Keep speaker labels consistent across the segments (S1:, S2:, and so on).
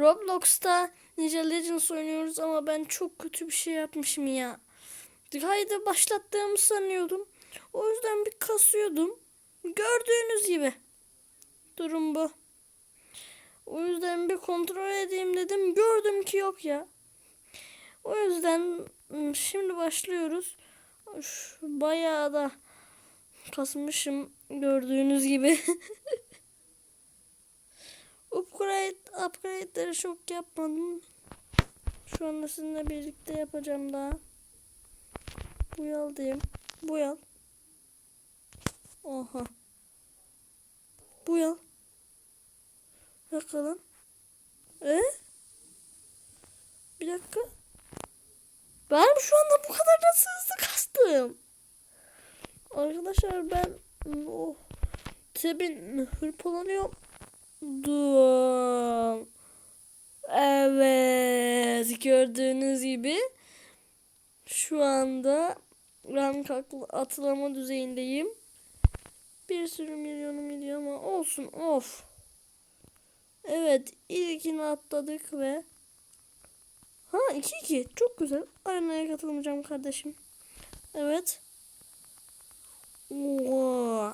S1: Roblox'ta Ninja Legends oynuyoruz ama ben çok kötü bir şey yapmışım ya. Haydi başlattığımı sanıyordum. O yüzden bir kasıyordum. Gördüğünüz gibi. Durum bu. O yüzden bir kontrol edeyim dedim. Gördüm ki yok ya. O yüzden şimdi başlıyoruz. Bayağı da kasmışım gördüğünüz gibi. upgrade, upgrade'leri çok yapmadım. Şu anda sizinle birlikte yapacağım daha. Bu yal diyeyim. Bu yal. Oha. Bu yal. Bakalım. E? Bir dakika. Ben şu anda bu kadar nasıl hızlı kastım? Arkadaşlar ben oh, tabi hırpalanıyorum. Dur. Evet gördüğünüz gibi şu anda rank atlama düzeyindeyim. Bir sürü milyonu milyon ama olsun of. Evet ilkini atladık ve Ha 2-2 çok güzel. Arenaya katılmayacağım kardeşim. Evet. Oo.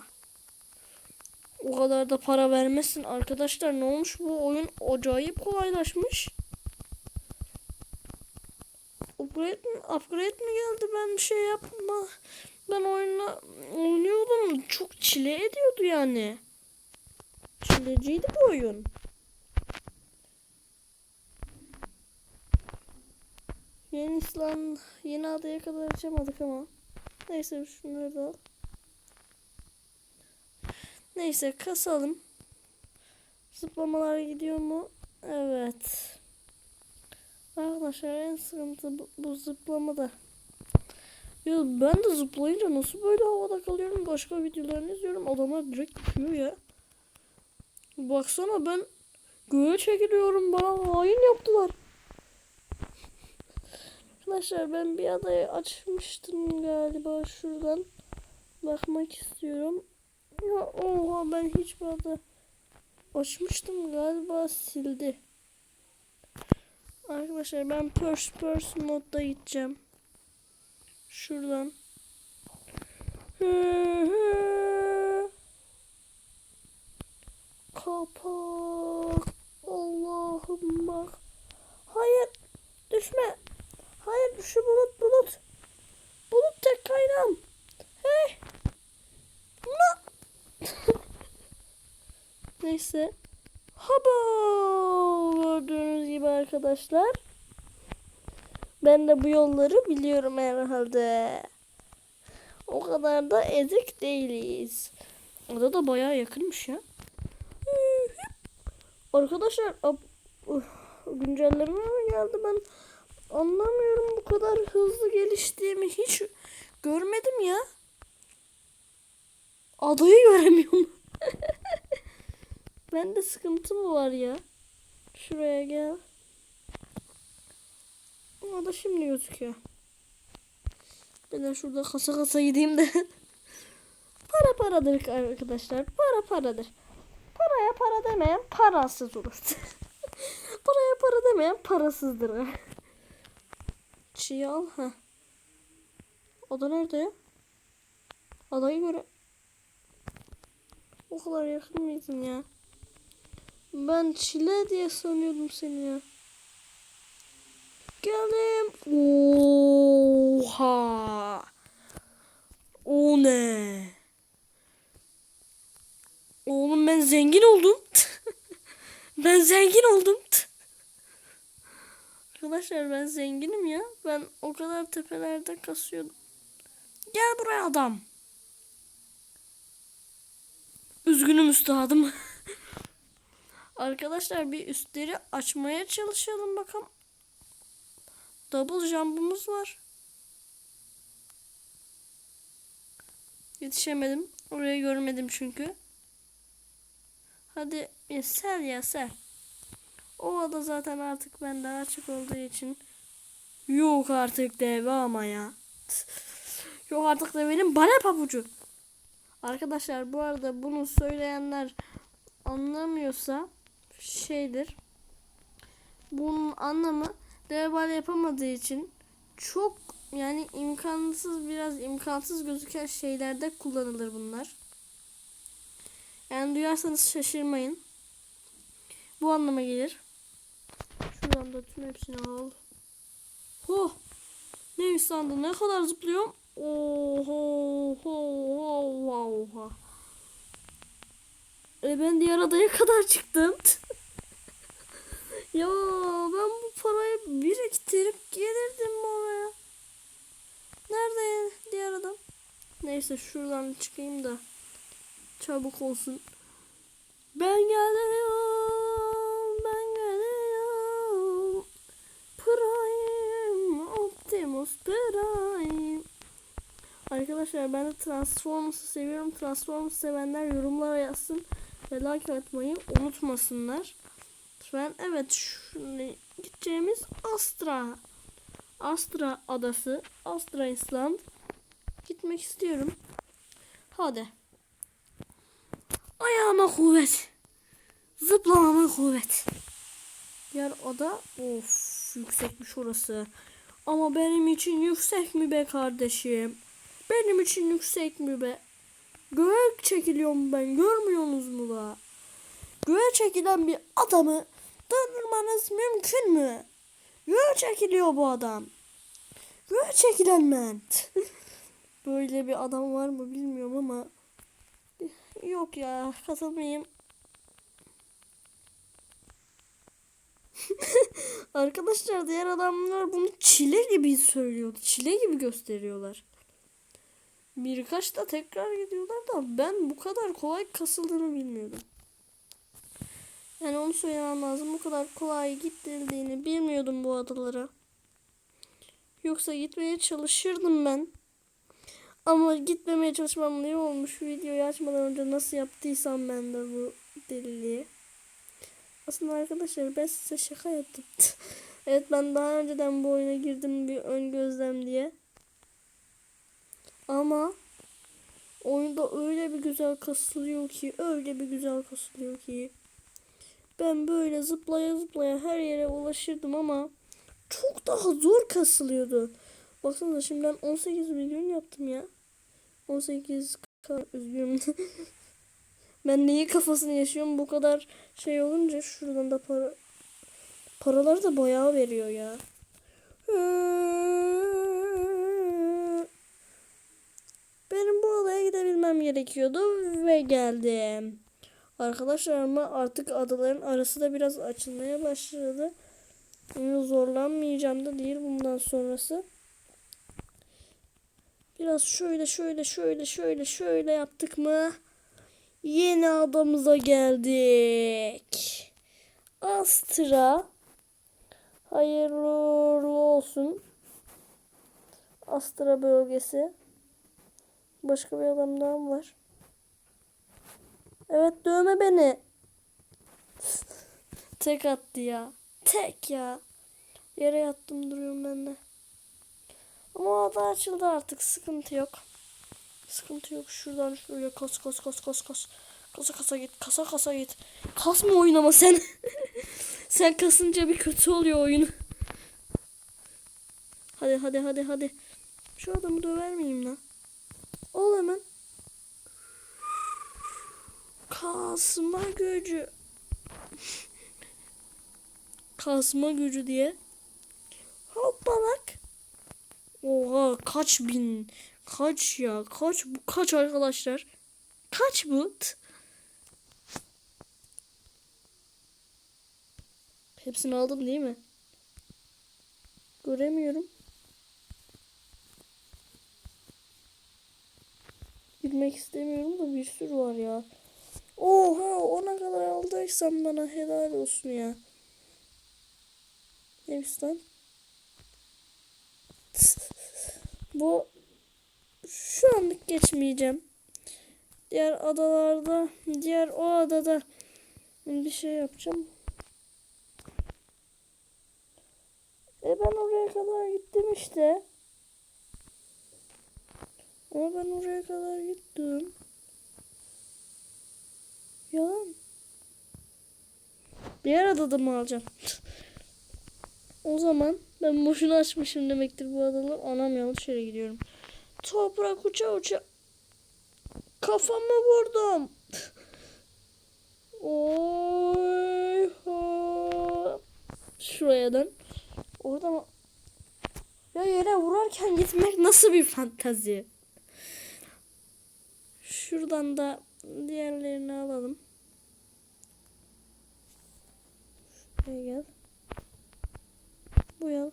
S1: O kadar da para vermesin arkadaşlar. Ne olmuş bu oyun acayip kolaylaşmış. Upgrade mi, upgrade mi geldi ben bir şey yapma. Ben oyunla oynuyordum. Çok çile ediyordu yani. Çileciydi bu oyun. Yeni İslam yeni adaya kadar açamadık ama. Neyse şunları da al. Neyse kasalım. Zıplamalar gidiyor mu? Evet. Arkadaşlar en sıkıntı bu, bu zıplamada. Ya ben de zıplayınca nasıl böyle havada kalıyorum? Başka videolarını izliyorum. Adamlar direkt düşüyor ya. Baksana ben göğe çekiliyorum. Bana hain yaptılar. Arkadaşlar ben bir adayı açmıştım galiba şuradan. Bakmak istiyorum. Ya oha ben hiç bu ada açmıştım galiba sildi. Arkadaşlar ben first person modda gideceğim. Şuradan. Kapak. Allah'ım bak. Hayır. Düşme. Hayır şu bulut bulut. Bulut tek kaynağım. Hey. Na. Neyse. Haba. Gördüğünüz gibi arkadaşlar. Ben de bu yolları biliyorum herhalde. O kadar da ezik değiliz. Ada da bayağı yakınmış ya. Arkadaşlar güncelleme mi geldi ben anlamıyorum bu kadar hızlı geliştiğimi hiç görmedim ya. Adayı göremiyorum. Bende sıkıntı mı var ya? Şuraya gel. Ada şimdi gözüküyor. Ben de şurada kasa kasa gideyim de. para paradır arkadaşlar. Para paradır. Paraya para demeyen parasız olur. Paraya para demeyen parasızdır. Çiğ al. ha. Ada nerede ya? Adayı göre... O kadar yakın mıydın ya? Ben çile diye sanıyordum seni ya. Geldim. Oha. O ne? Oğlum ben zengin oldum. ben zengin oldum. Arkadaşlar ben zenginim ya. Ben o kadar tepelerde kasıyordum. Gel buraya adam. Üzgünüm üstadım. Arkadaşlar bir üstleri açmaya çalışalım bakalım. Double jump'ımız var. Yetişemedim. Orayı görmedim çünkü. Hadi ya sel ya sel. O ada zaten artık bende açık olduğu için. Yok artık deve ama ya. Yok artık devenin bana pabucu. Arkadaşlar bu arada bunu söyleyenler anlamıyorsa şeydir. Bunun anlamı Debal yapamadığı için çok yani imkansız biraz imkansız gözüken şeylerde kullanılır bunlar. Yani duyarsanız şaşırmayın. Bu anlama gelir. Şuradan da tüm hepsini al. Ho! Neymiş sandın? Ne kadar zıplıyorum? Oho! Ho! Ho! Ho! E ben diğer adaya kadar çıktım. Ya ben bu parayı biriktirip gelirdim oraya. Nerede diğer adam? Neyse şuradan çıkayım da çabuk olsun. Ben geliyorum, ben geliyorum. Prime, Optimus Prime. Arkadaşlar ben de Transformers'ı seviyorum. Transformers sevenler yorumlara yazsın ve like atmayı unutmasınlar. Ben evet şimdi gideceğimiz Astra. Astra adası, Astra Island. Gitmek istiyorum. Hadi. Ayağıma kuvvet. Zıplamama kuvvet. Diğer ada of yüksekmiş orası. Ama benim için yüksek mi be kardeşim? Benim için yüksek mi be? Göğe çekiliyorum ben görmüyorsunuz mu la? Göğe çekilen bir adamı durdurmanız mümkün mü? Göğe çekiliyor bu adam. Göğe çekilen ben. Böyle bir adam var mı bilmiyorum ama yok ya katılmayayım. Arkadaşlar diğer adamlar bunu çile gibi söylüyordu. Çile gibi gösteriyorlar. Birkaç da tekrar gidiyorlar da ben bu kadar kolay kasıldığını bilmiyordum. Yani onu söylemem lazım. Bu kadar kolay gittirildiğini bilmiyordum bu adalara. Yoksa gitmeye çalışırdım ben. Ama gitmemeye çalışmam ne olmuş videoyu açmadan önce nasıl yaptıysam ben de bu deliliği. Aslında arkadaşlar ben size şaka yaptım. evet ben daha önceden bu oyuna girdim bir ön gözlem diye. Ama oyunda öyle bir güzel kasılıyor ki öyle bir güzel kasılıyor ki. Ben böyle zıplaya zıplaya her yere ulaşırdım ama çok daha zor kasılıyordu. Baksanıza şimdi ben 18 milyon yaptım ya. 18 üzgünüm. ben neyi kafasını yaşıyorum bu kadar şey olunca şuradan da para paraları da bayağı veriyor ya. Benim bu adaya gidebilmem gerekiyordu ve geldim. Arkadaşlar ama artık adaların arası da biraz açılmaya başladı. Zorlanmayacağım da değil bundan sonrası. Biraz şöyle şöyle şöyle şöyle şöyle yaptık mı? Yeni adamıza geldik. Astra. Hayırlı olsun. Astra bölgesi. Başka bir adam daha mı var? Evet dövme beni. Tek attı ya. Tek ya. Yere yattım duruyorum ben de. Ama o da açıldı artık. Sıkıntı yok. Sıkıntı yok. Şuradan şuraya kas kas kas kas kas. Kasa kasa git. Kasa kasa git. Kasma oynama sen. sen kasınca bir kötü oluyor oyun. Hadi hadi hadi hadi. Şu adamı döver miyim lan? Ol hemen. Kasma gücü. Kasma gücü diye. Hoppalak. Oha kaç bin. Kaç ya. Kaç bu kaç arkadaşlar. Kaç bu? Hepsini aldım değil mi? Göremiyorum. Girmek istemiyorum da bir sürü var ya. Oha ona kadar aldıysam bana helal olsun ya. Neymiş lan? Bu şu anlık geçmeyeceğim. Diğer adalarda, diğer o adada bir şey yapacağım. E ben oraya kadar gittim işte. Ama ben oraya kadar gittim. Yalan. Diğer adada mı alacağım? O zaman ben boşuna açmışım demektir bu adalar. Anam yanlış yere gidiyorum. Toprak uça uça. Kafamı vurdum. Oy ho. Şuraya dön. Orada mı? Ya yere vurarken gitmek nasıl bir fantazi? Şuradan da diğerlerini alalım. Şuraya gel. Bu yal.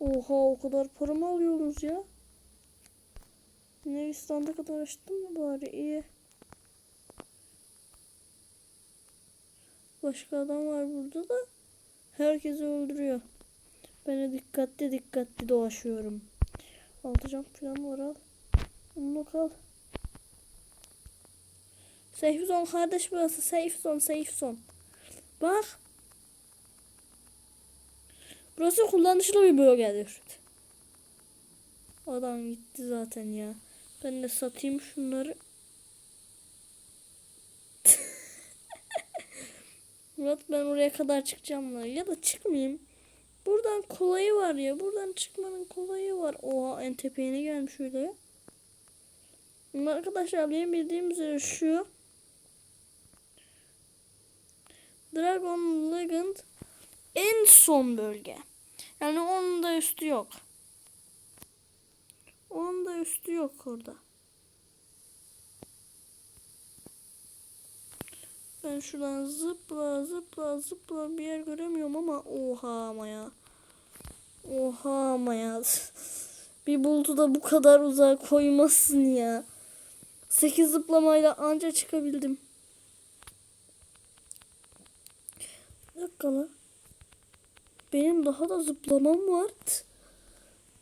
S1: Oha o kadar para mı alıyorsunuz ya? Ne kadar açtın mı bari iyi. Başka adam var burada da herkesi öldürüyor. Ben de dikkatli dikkatli dolaşıyorum. Altı cam falan var al. Onu kal. Safe zone kardeş burası. Safe zone, safe zone. Bak. Burası kullanışlı bir bölgedir. Adam gitti zaten ya. Ben de satayım şunları. Murat ben oraya kadar çıkacağım lan. Ya da çıkmayayım. Buradan kolayı var ya. Buradan çıkmanın kolayı var. Oha en tepeye gelmiş öyle. Arkadaşlar benim bildiğim üzere şu Dragon Legend en son bölge. Yani onun da üstü yok. Onun da üstü yok orada. Ben şuradan zıpla zıpla zıpla bir yer göremiyorum ama oha ama ya. Oha ama ya. Bir bulutu da bu kadar uzağa koymazsın ya. 8 zıplamayla anca çıkabildim. Bir dakika lan. Benim daha da zıplamam var.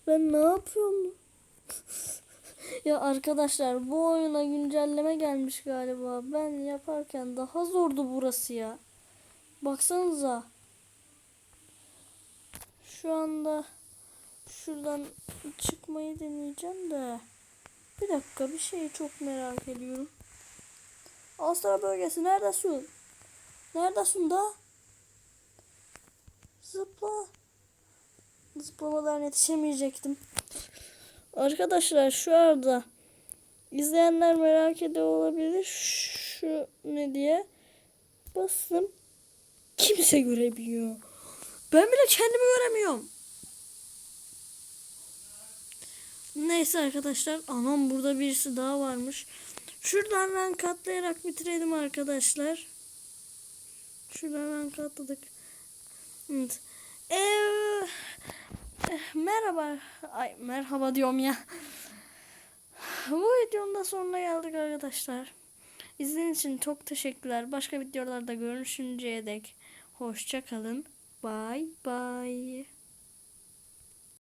S1: Ben ne yapıyorum? ya arkadaşlar bu oyuna güncelleme gelmiş galiba. Ben yaparken daha zordu burası ya. Baksanıza. Şu anda şuradan çıkmayı deneyeceğim de. Bir dakika bir şeyi çok merak ediyorum. Astra bölgesi neredesin? Neredesin da? Zıpla. Zıplamadan yetişemeyecektim. Arkadaşlar şu anda izleyenler merak ediyor olabilir. Şu ne diye bastım. Kimse görebiliyor. Ben bile kendimi göremiyorum. Neyse arkadaşlar. Anam burada birisi daha varmış. Şuradan rank atlayarak bitirelim arkadaşlar. Şuradan rank atladık. Evet. Ee, merhaba. Ay merhaba diyorum ya. Bu videonun da sonuna geldik arkadaşlar. İzlediğiniz için çok teşekkürler. Başka videolarda görüşünceye dek hoşça kalın. Bye bye.